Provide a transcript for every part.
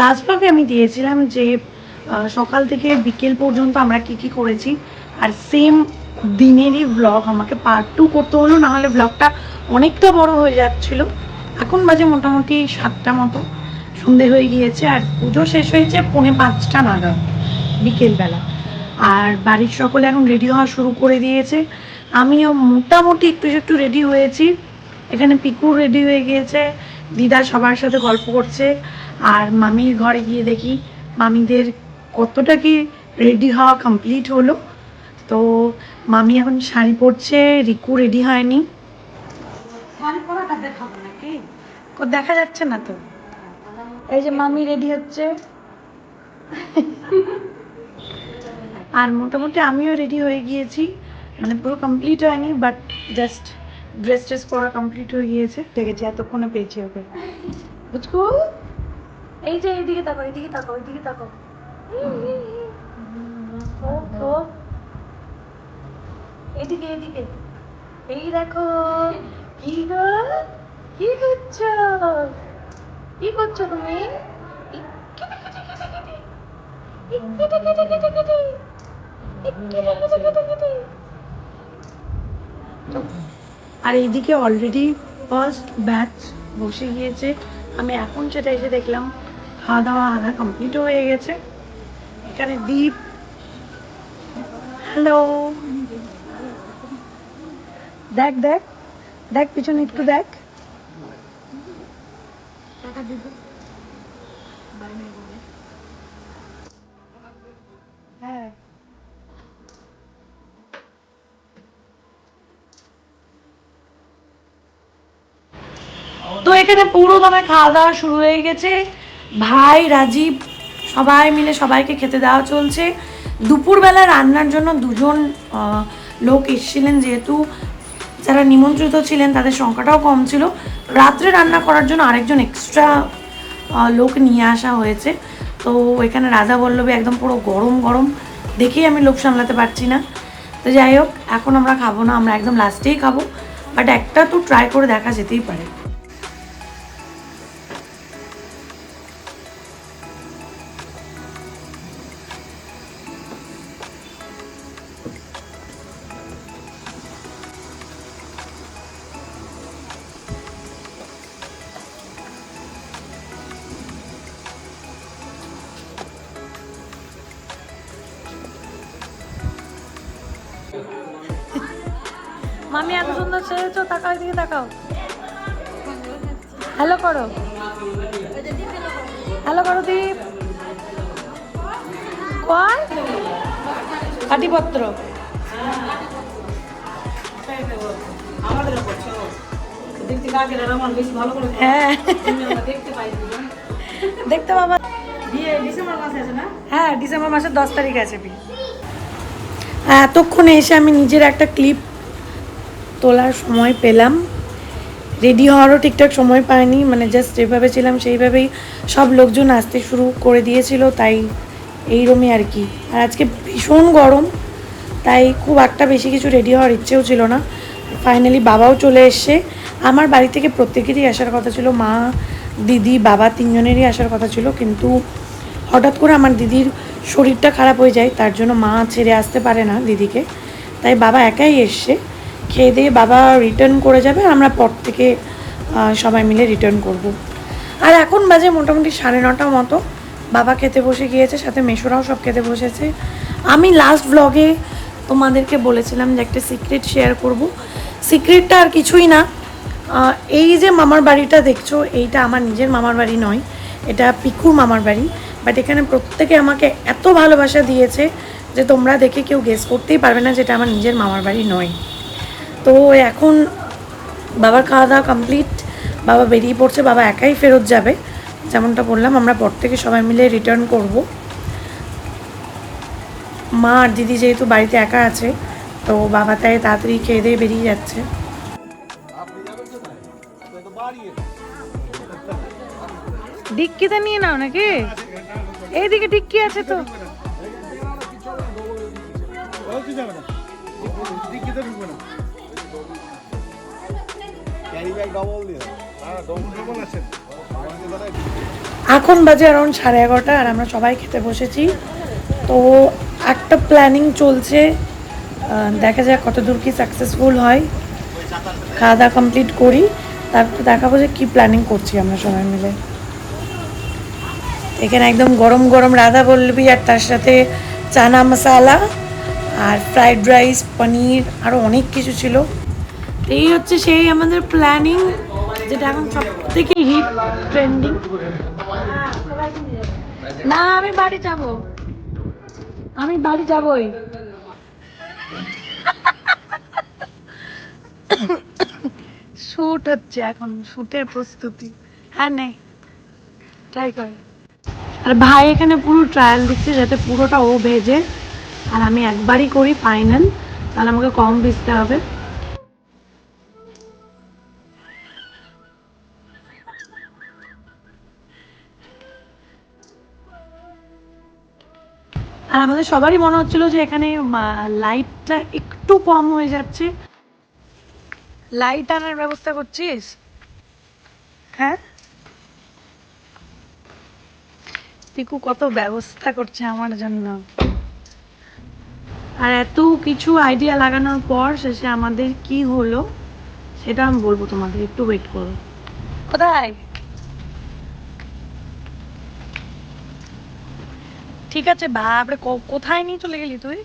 Last ব্লগে আমি দিয়েছিলাম যে সকাল থেকে বিকেল পর্যন্ত আমরা কি কি করেছি। আর সেম দিনেরই ব্লগ আমাকে পার্ট টু করতে হলো না হলে ব্লগটা অনেকটা বড় হয়ে যাচ্ছিল। এখন বাজে মোটামুটি সাতটা মতো। সন্ধে হয়ে গিয়েছে, আর পুজো শেষ হয়েছে পৌনে পাঁচটা নাগাদ, বিকেলবেলা। আর বাড়ির সকলে এখন রেডি হওয়া শুরু করে দিয়েছে। আমিও মোটামুটি একটু একটু রেডি হয়েছি। এখানে পিকু রেডি হয়ে গিয়েছে, দিদা সবার সাথে গল্প করছে। আর মামির ঘরে গিয়ে দেখি মামিদের কতটা কি রেডি হওয়া কমপ্লিট হলো। তো মামি এখন শাড়ি পরছে রিকু রেডি হয়নি। দেখা যাচ্ছে না তো। এই যে মামি রেডি হচ্ছে। আর মোটামুটি আমিও রেডি হয়ে গিয়েছি। মানে পুরো কমপ্লিট হয়নি বাট জাস্ট ড্রেস ট্রেস পরা কমপ্লিট হয়ে গিয়েছে। দেখেছি এতক্ষণে পেয়েছি ওকে। বুঝকু? এই যে এইদিকে তাকাও এইদিকে তাকাও এইদিকে তাকাও। এদিকে এদিকে। এই দেখো, কি গো? কি করছ? কি করছ তুমি? আর এইদিকে অলরেডি ফার্স্ট ব্যাচ বসে গিয়েছে। আমি এখন সেটা এসে দেখলাম খাওয়া দাওয়া আধা কমপ্লিট হয়ে গেছে। এখানে দীপ। হ্যালো দেখ দেখ। দেখ, পিছনে একটু দেখ। হ্যাঁ। তো এখানে পুরো দমে খাওয়া দাওয়া শুরু হয়ে গেছে। ভাই, রাজীব, সবাই মিলে সবাইকে খেতে দেওয়া চলছে। দুপুরবেলা রান্নার জন্য দুজন লোক এসেছিলেন যেহেতু যারা নিমন্ত্রিত ছিলেন তাদের সংখ্যাটাও কম ছিল। রাত্রে রান্না করার জন্য আরেকজন এক্সট্রা লোক নিয়ে আসা হয়েছে। তো এখানে রাজা বল্লভে একদম পুরো গরম গরম। দেখেই আমি লোক সামলাতে পারছি না। তো যাই হোক, এখন আমরা খাব না, আমরা একদম লাস্টেই খাব। বাট একটা তো ট্রাই করে দেখা যেতেই পারে। মামি এত সুন্দর সেরেছো তাকাও দিকে তাকাও। হ্যালো করো। হ্যালো করো দীপ। কর। পাটিপত্র। হ্যাঁ। দেখতে বাবা হ্যাঁ ডিসেম্বর মাসের দশ তারিখ আছে এতক্ষণে এসে আমি নিজের একটা ক্লিপ তোলার সময় পেলাম। রেডি হওয়ারও ঠিকঠাক সময় পাইনি মানে জাস্ট যেভাবে ছিলাম সেইভাবেই সব লোকজন আসতে শুরু করে দিয়েছিল, তাই এইরমই আর কি। আর আজকে ভীষণ গরম, তাই খুব একটা বেশি কিছু রেডি হওয়ার ইচ্ছেও ছিল না। ফাইনালি বাবাও চলে এসছে। আমার বাড়ি থেকে প্রত্যেকেরই আসার কথা ছিল, মা, দিদি, বাবা তিনজনেরই আসার কথা ছিল, কিন্তু হঠাৎ করে আমার দিদির শরীরটা খারাপ হয়ে যায়, তার জন্য মা ছেড়ে আসতে পারে না দিদিকে। তাই বাবা একাই এসছে। খেয়ে দিয়ে বাবা রিটার্ন করে যাবে আমরা পর থেকে সবাই মিলে রিটার্ন করব। আর এখন বাজে মোটামুটি সাড়ে নটা মতো। বাবা খেতে বসে গিয়েছে, সাথে মেশোরাও সব খেতে বসেছে। আমি লাস্ট ব্লগে তোমাদেরকে বলেছিলাম যে একটা সিক্রেট শেয়ার করব। সিক্রেটটা আর কিছুই না। এই যে মামার বাড়িটা দেখছ, এইটা আমার নিজের মামার বাড়ি নয়, এটা পিকুর মামার বাড়ি। বাট এখানে প্রত্যেকে আমাকে এত ভালোবাসা দিয়েছে যে তোমরা দেখে কেউ গেস করতেই পারবে না যেটা আমার নিজের মামার বাড়ি নয়। তো এখন বাবার খাওয়া দাওয়া কমপ্লিট বাবা বেরিয়ে পড়ছে বাবা একাই ফেরত যাবে যেমনটা বললাম আমরা পর থেকে সবাই মিলে রিটার্ন করব। মা আর দিদি যেহেতু বাড়িতে একা আছে তো বাবা তাই তাড়াতাড়ি খেয়ে দিয়ে বেরিয়ে যাচ্ছে। ডিক্কিতে নিয়ে নাও নাকি? এইদিকে ডিক্কি আছে তো। ব্যাগ ডবল এখন বাজে অ্যারাউন্ড সাড়ে এগারোটা আর আমরা সবাই খেতে বসেছি। তো একটা প্ল্যানিং চলছে। দেখা যাক কত দূর কি সাকসেসফুল হয়। খাওয়া দাওয়া কমপ্লিট করি। তারপর দেখাবো যে কী প্ল্যানিং করছি আমরা সবাই মিলে। এখানে একদম গরম গরম রাধা বল্লবী আর তার সাথে চানা মশালা আর ফ্রাইড রাইস পনির আরও অনেক কিছু ছিল। এই হচ্ছে সেই আমাদের প্ল্যানিং যেটা এখন সব থেকে হিট ট্রেন্ডিং না আমি বাড়ি যাব। আমি বাড়ি যাবই। শুট হচ্ছে এখন শুটের প্রস্তুতি। হ্যাঁ নেই ট্রাই কর। আর ভাই এখানে পুরো ট্রায়াল দিচ্ছে যাতে পুরোটা ও ভেজে আর আমি একবারই করি ফাইনাল তাহলে আমাকে কম ভিজতে হবে। আর আমাদের সবারই মনে হচ্ছিল যে এখানে লাইটটা একটু কম হয়ে যাচ্ছে। লাইট আনার ব্যবস্থা করছিস? হ্যাঁ? পিকু কত ব্যবস্থা করছে আমার জন্য। আর এত কিছু আইডিয়া লাগানোর পর শেষে আমাদের কি হলো সেটা আমি বলব তোমাদের একটু ওয়েট করো। কোথায়? ঠিক আছে বাপরে কোথায় নিয়ে চলে গেলি তুই?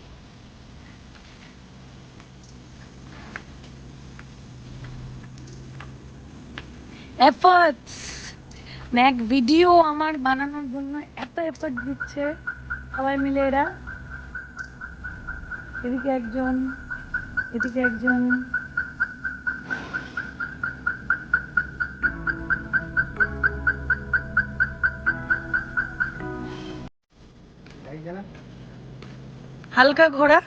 এফর্টস! ম্যাক ভিডিও আমার বানানোর জন্য এত এফর্ট দিচ্ছে সবাই মিলে এরা। এদিকে একজন এদিকে একজন। হালকা ঘোড়া?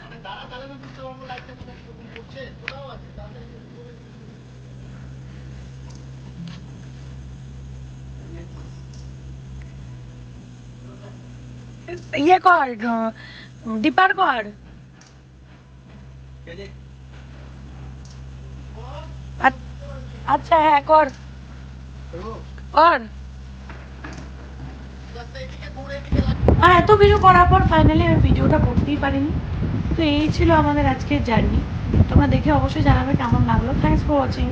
ইয়ে কর ডিপার কর। আচ- আচ্ছা হ্যাঁ কর। কর। আর এত কিছু করার পর ফাইনালি আমি ভিডিওটা করতেই পারিনি। তো এই ছিল আমাদের আজকের জার্নি তোমরা দেখে অবশ্যই জানাবে কেমন লাগল। Thanks for watching